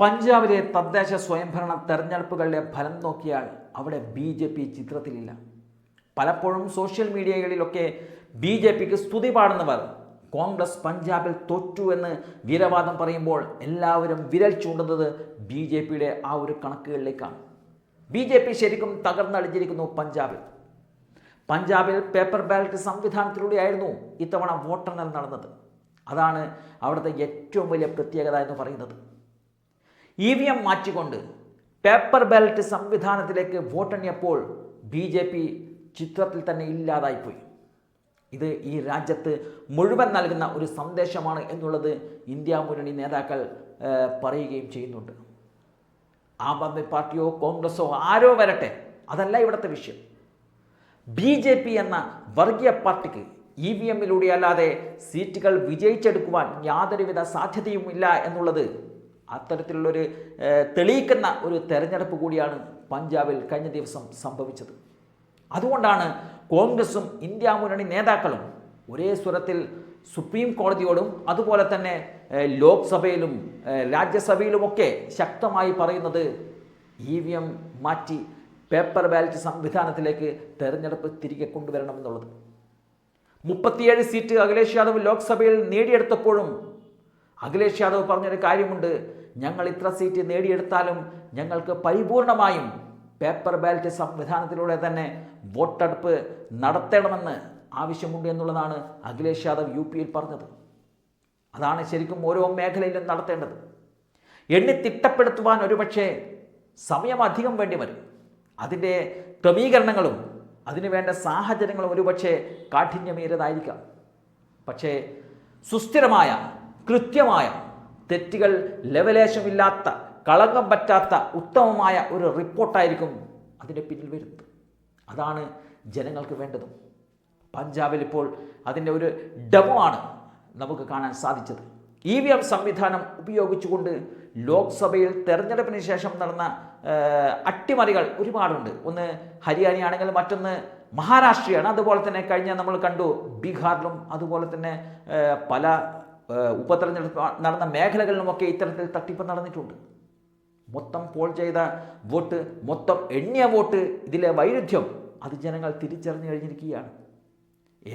പഞ്ചാബിലെ തദ്ദേശ സ്വയംഭരണ തെരഞ്ഞെടുപ്പുകളുടെ ഫലം നോക്കിയാൽ അവിടെ ബി ജെ പി ചിത്രത്തിലില്ല. പലപ്പോഴും സോഷ്യൽ മീഡിയകളിലൊക്കെ ബി ജെ പിക്ക് സ്തുതി പാടുന്നവർ കോൺഗ്രസ് പഞ്ചാബിൽ തോറ്റു എന്ന് വീരവാദം പറയുമ്പോൾ എല്ലാവരും വിരൽ ചൂണ്ടുന്നത് ബി ജെ പിയുടെ ആ ഒരു കണക്കുകളിലേക്കാണ്. ബി ജെ പി ശരിക്കും തകർന്നടിഞ്ഞിരിക്കുന്നു പഞ്ചാബിൽ. പഞ്ചാബിൽ പേപ്പർ ബാലറ്റ് സംവിധാനത്തിലൂടെയായിരുന്നു ഇത്തവണ വോട്ടെണ്ണൽ നടന്നത്. അതാണ് അവിടുത്തെ ഏറ്റവും വലിയ പ്രത്യേകത എന്ന് പറയുന്നത്. ഇ വി എം മാറ്റിക്കൊണ്ട് പേപ്പർ ബാലറ്റ് സംവിധാനത്തിലേക്ക് വോട്ടെണ്ണിയപ്പോൾ ബി ജെ പി ചിത്രത്തിൽ തന്നെ ഇല്ലാതായിപ്പോയി. ഇത് ഈ രാജ്യത്ത് മുഴുവൻ നൽകുന്ന ഒരു സന്ദേശമാണ് എന്നുള്ളത് ഇന്ത്യ മുന്നണി നേതാക്കൾ പറയുകയും ചെയ്യുന്നുണ്ട്. ആം ആദ്മി പാർട്ടിയോ കോൺഗ്രസോ ആരോ വരട്ടെ അതല്ല ഇവിടുത്തെ വിഷയം. ബി ജെ പി എന്ന വർഗീയ പാർട്ടിക്ക് ഇ വി എമ്മിലൂടെ അല്ലാതെ സീറ്റുകൾ വിജയിച്ചെടുക്കുവാൻ യാതൊരുവിധ സാധ്യതയുമില്ല എന്നുള്ളത് അത്തരത്തിലുള്ളൊരു തെളിയിക്കുന്ന ഒരു തെരഞ്ഞെടുപ്പ് കൂടിയാണ് പഞ്ചാബിൽ കഴിഞ്ഞ ദിവസം സംഭവിച്ചത്. അതുകൊണ്ടാണ് കോൺഗ്രസും ഇന്ത്യ മുന്നണി നേതാക്കളും ഒരേ സ്വരത്തിൽ സുപ്രീം കോടതിയോടും അതുപോലെ തന്നെ ലോക്സഭയിലും രാജ്യസഭയിലുമൊക്കെ ശക്തമായി പറയുന്നത് ഇ വി എം മാറ്റി പേപ്പർ ബാലറ്റ് സംവിധാനത്തിലേക്ക് തെരഞ്ഞെടുപ്പ് തിരികെ കൊണ്ടുവരണമെന്നുള്ളത്. മുപ്പത്തിയേഴ് സീറ്റ് അഖിലേഷ് യാദവ് ലോക്സഭയിൽ നേടിയെടുത്തപ്പോഴും അഖിലേഷ് യാദവ് പറഞ്ഞൊരു കാര്യമുണ്ട്. ഞങ്ങൾ ഇത്ര സീറ്റ് നേടിയെടുത്താലും ഞങ്ങൾക്ക് പരിപൂർണമായും പേപ്പർ ബാലറ്റ് സംവിധാനത്തിലൂടെ തന്നെ വോട്ടെടുപ്പ് നടത്തണമെന്ന് ആവശ്യമുണ്ട് എന്നുള്ളതാണ് അഖിലേഷ് യാദവ് യു പിയിൽ പറഞ്ഞത്. അതാണ് ശരിക്കും ഓരോ മേഖലയിലും നടത്തേണ്ടത്. എണ്ണി തിട്ടപ്പെടുത്തുവാൻ ഒരുപക്ഷെ സമയമധികം വേണ്ടി വരും. അതിന്റെ ക്രമീകരണങ്ങളും അതിനു വേണ്ട സാഹചര്യങ്ങളും ഒരുപക്ഷെ കാഠിന്യമേറിയതായിരിക്കാം. പക്ഷേ സുസ്ഥിരമായ കൃത്യമായ തെറ്റുകൾ ലവലേശമില്ലാത്ത കളങ്കം പറ്റാത്ത ഉത്തമമായ ഒരു റിപ്പോർട്ടായിരിക്കും അതിന്റെ പിന്നിൽ വരുന്നത്. അതാണ് ജനങ്ങൾക്ക് വേണ്ടതും. പഞ്ചാബിൽ ഇപ്പോൾ അതിന്റെ ഒരു ഡെമോ ആണ് നമുക്ക് കാണാൻ സാധിച്ചത്. ഇ വി എം സംവിധാനം ഉപയോഗിച്ചുകൊണ്ട് ലോക്സഭയിൽ തെരഞ്ഞെടുപ്പിന് ശേഷം നടന്ന അട്ടിമറികൾ ഒരുപാടുണ്ട്. ഒന്ന് ഹരിയാനയാണെങ്കിൽ മറ്റൊന്ന് മഹാരാഷ്ട്രയാണ്. അതുപോലെ തന്നെ കഴിഞ്ഞ നമ്മൾ കണ്ടു ബീഹാറിലും അതുപോലെ തന്നെ പല ഉപതെരഞ്ഞെടുപ്പ് നടന്ന മേഖലകളിലുമൊക്കെ ഇത്തരത്തിൽ തട്ടിപ്പ് നടന്നിട്ടുണ്ട്. മൊത്തം പോൾ ചെയ്ത വോട്ട് മൊത്തം എണ്ണിയ വോട്ട് ഇതിലെ വൈരുദ്ധ്യം അത് ജനങ്ങൾ തിരിച്ചറിഞ്ഞു കഴിഞ്ഞിരിക്കുകയാണ്.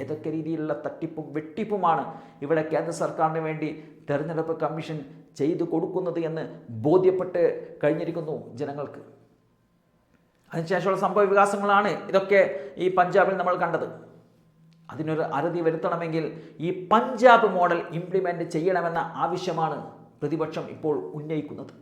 ഏതൊക്കെ രീതിയിലുള്ള തട്ടിപ്പും വെട്ടിപ്പുമാണ് ഇവിടെ കേന്ദ്ര സർക്കാരിന് വേണ്ടി തെരഞ്ഞെടുപ്പ് കമ്മീഷൻ ചെയ്തു കൊടുക്കുന്നത് എന്ന് ബോധ്യപ്പെട്ട് കഴിഞ്ഞിരിക്കുന്നു ജനങ്ങൾക്ക്. അതിനുശേഷമുള്ള സംഭവ വികാസങ്ങളാണ് ഇതൊക്കെ ഈ പഞ്ചാബിൽ നമ്മൾ കണ്ടത്. അതിനൊരു അറുതി വരുത്തണമെങ്കിൽ ഈ പഞ്ചാബ് മോഡൽ ഇംപ്ലിമെന്റ് ചെയ്യണമെന്ന ആവശ്യമാണ് പ്രതിപക്ഷം ഇപ്പോൾ ഉന്നയിക്കുന്നത്.